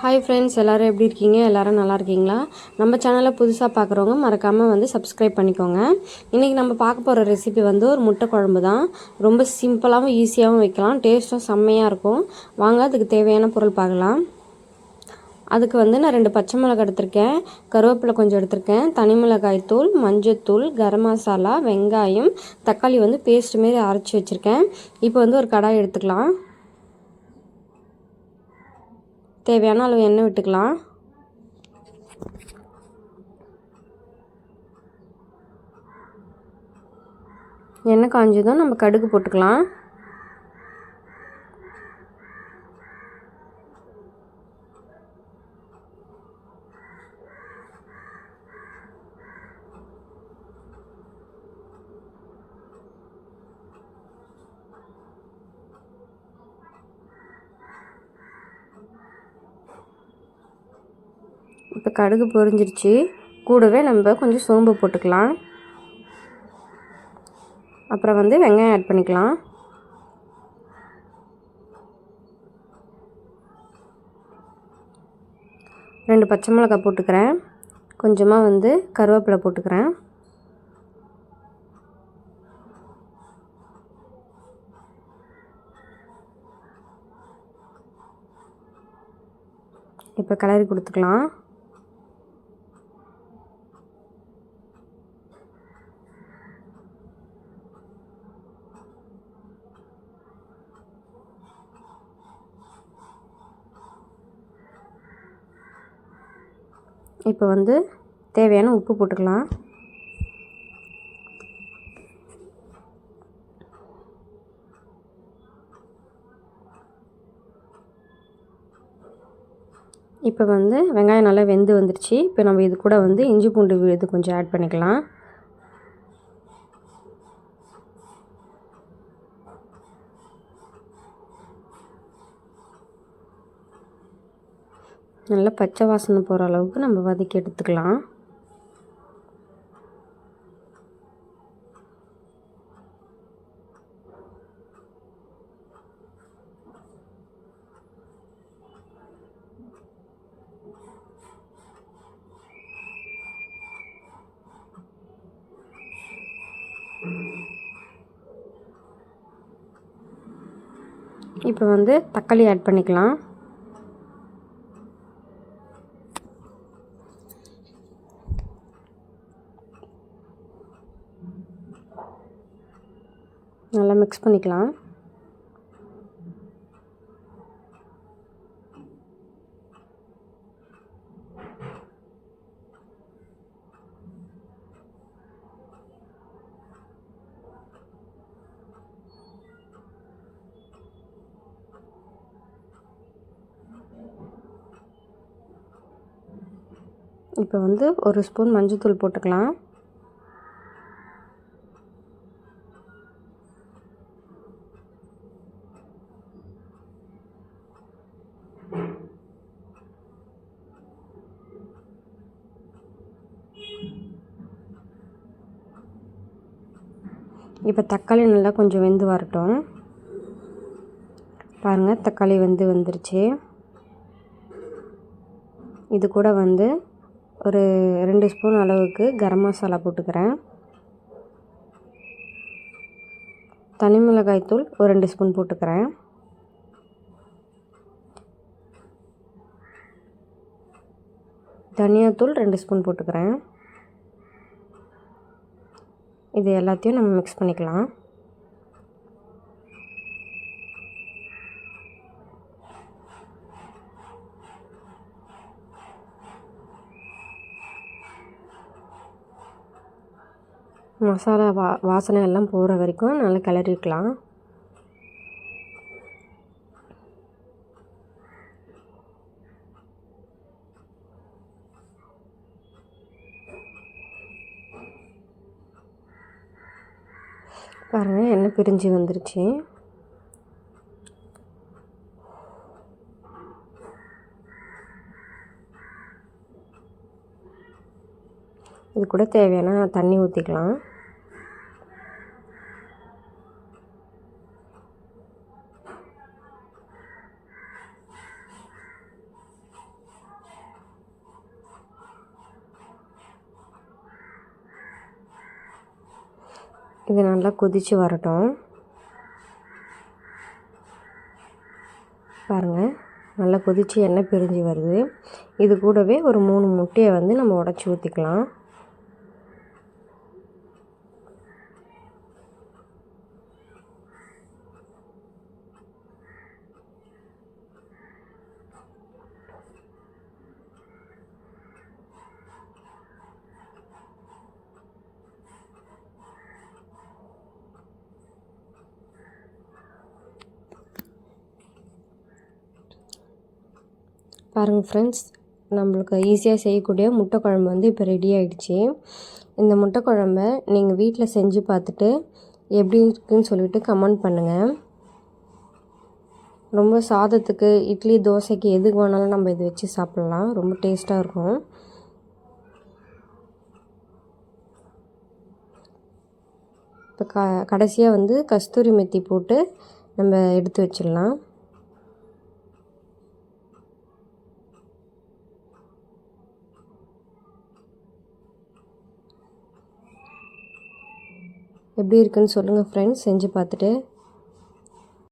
Hi friends எல்லோரும் எப்படி இருக்கீங்க? எல்லோரும் நல்லா இருக்கீங்களா? நம்ம சேனலை புதுசாக பார்க்குறவங்க மறக்காமல் வந்து சப்ஸ்கிரைப் பண்ணிக்கோங்க. இன்றைக்கி நம்ம பார்க்க போகிற ரெசிபி வந்து ஒரு முட்டை குழம்பு தான். ரொம்ப சிம்பிளாகவும் ஈஸியாகவும் வைக்கலாம். டேஸ்ட்டும் செம்மையாக இருக்கும். வாங்க அதுக்கு தேவையான பொருள் பார்க்கலாம். அதுக்கு வந்து நான் ரெண்டு பச்சை மிளகாய் எடுத்திருக்கேன். கருவேப்பிலை கொஞ்சம் எடுத்திருக்கேன். தனி மிளகாய் தூள் மஞ்சத்தூள் கரம் மசாலா வெங்காயம் தக்காளி வந்து பேஸ்ட் மாரி அரைச்சி வச்சுருக்கேன். இப்போ வந்து ஒரு கடாய் எடுத்துக்கலாம். தேவையான அளவு எண்ணெய் விட்டுக்கலாம். எண்ணெய் காஞ்சதும் நம்ம கடுகு போட்டுக்கலாம். இப்போ கடுகு பொரிஞ்சிருச்சு. கூடவே நம்ம கொஞ்சம் சோம்பு போட்டுக்கலாம். அப்புறம் வந்து வெங்காயம் ஆட் பண்ணிக்கலாம். ரெண்டு பச்சை மிளகாய் போட்டுக்கிறேன். கொஞ்சமாக வந்து கருவேப்பிலை போட்டுக்கிறேன். இப்போ கிளறி கொடுத்துக்கலாம். இப்போ வந்து தேவையான உப்பு போட்டுக்கலாம். இப்போ வந்து வெங்காயம் நல்லா வெந்து வந்துருச்சு. இப்போ நம்ம இது கூட வந்து இஞ்சி பூண்டு இது கொஞ்சம் ஆட் பண்ணிக்கலாம். நல்லா பச்சை வாசனை போகிற அளவுக்கு நம்ம வதக்கி எடுத்துக்கலாம். இப்போ வந்து தக்காளி ஆட் பண்ணிக்கலாம். நல்லா மிக்ஸ் பண்ணிக்கலாம். இப்போ வந்து ஒரு ஸ்பூன் மஞ்சள் போட்டுக்கலாம். இப்போ தக்காளி நல்லா கொஞ்சம் வெந்து வரட்டும். பாருங்கள் தக்காளி வெந்து வந்துருச்சு. இது கூட வந்து ஒரு ரெண்டு ஸ்பூன் அளவுக்கு கரம் மசாலா போட்டுக்கிறேன். தனி மிளகாய் தூள் ஒரு ரெண்டு ஸ்பூன் போட்டுக்கிறேன். தனியாத்தூள் ரெண்டு ஸ்பூன் போட்டுக்கிறேன். இது எல்லாத்தையும் நம்ம மிக்ஸ் பண்ணிக்கலாம். மசாலா வா வாசனை எல்லாம் போகிற வரைக்கும் நல்லா கிளறிக்கலாம் பாருங்கள் எண்ணெய் பிரிஞ்சு வந்துருச்சு. இது கூட தேவையான தண்ணி ஊற்றிக்கலாம் இது நல்லா கொதித்து வரட்டும். பாருங்கள் நல்லா கொதித்து எண்ணெய் பிரிஞ்சு வருது. இது கூடவே ஒரு மூணு முட்டையை வந்து நம்ம உடச்சி ஊற்றிக்கலாம் பாருங்கள் ஃப்ரெண்ட்ஸ் நம்மளுக்கு ஈஸியாக செய்யக்கூடிய முட்டை குழம்பு வந்து இப்போ ரெடி ஆகிடுச்சி இந்த முட்டை குழம்ப நீங்கள் வீட்டில் செஞ்சு பார்த்துட்டு எப்படி இருக்குன்னு சொல்லிட்டு கமெண்ட் பண்ணுங்கள் ரொம்ப சாதத்துக்கு இட்லி தோசைக்கு எதுக்கு வேணாலும் நம்ம இது வச்சு சாப்பிட்லாம். ரொம்ப டேஸ்ட்டாக இருக்கும். இப்போ க கடைசியாக வந்து கஸ்தூரி மெத்தி போட்டு நம்ம எடுத்து வச்சிடலாம். எப்படி இருக்குன்னு சொல்லுங்கள் ஃப்ரெண்ட்ஸ் செஞ்சு பார்த்துட்டு